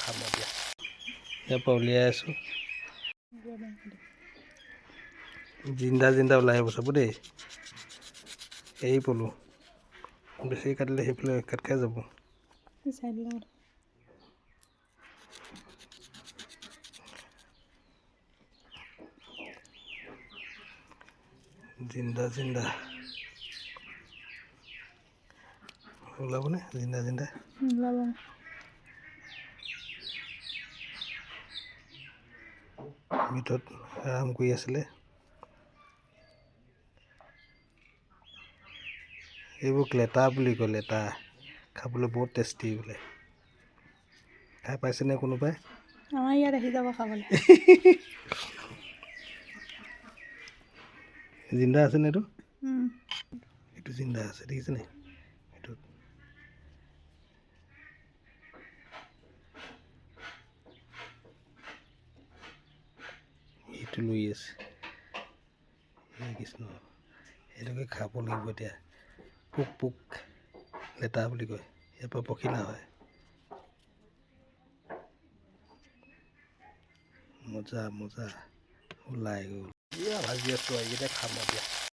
খাম আৰু দিয়া ইয়াৰ পৰা উলিয়াই আছোঁ। জিন্দা জিন্দা ওলাই আহিব চাব দেই। এৰি পলো। বেছি কাটিলে সেইফালে কাট খাই যাব। জিন্দা জিন্দা। ওলাবনে? জিন্দা জিন্দা? ভিতৰত আৰাম কৰি আছিলে। এইবোৰ লেটা বুলি কয় লেটা। খাবলৈ বহুত টেষ্টি বোলে। খাই পাইছেনে কোনোবাই? আমাৰ ইয়াত আহি যাব খাবলৈ। জিন্দা আছেনে এইটো? এইটো জিন্দা আছে দেখিছেনে? এইটো লৈ আছে কৃষ্ণ সেইটোকে খাব লাগিব এতিয়া পোক পোক লেটা বুলি কয় ইয়াৰ পৰা পখিলা হয় মজা মজা ওলাই গ'ল এয়া ভাজি আছোঁ আৰু এইকেইটা খাম আৰু দিয়া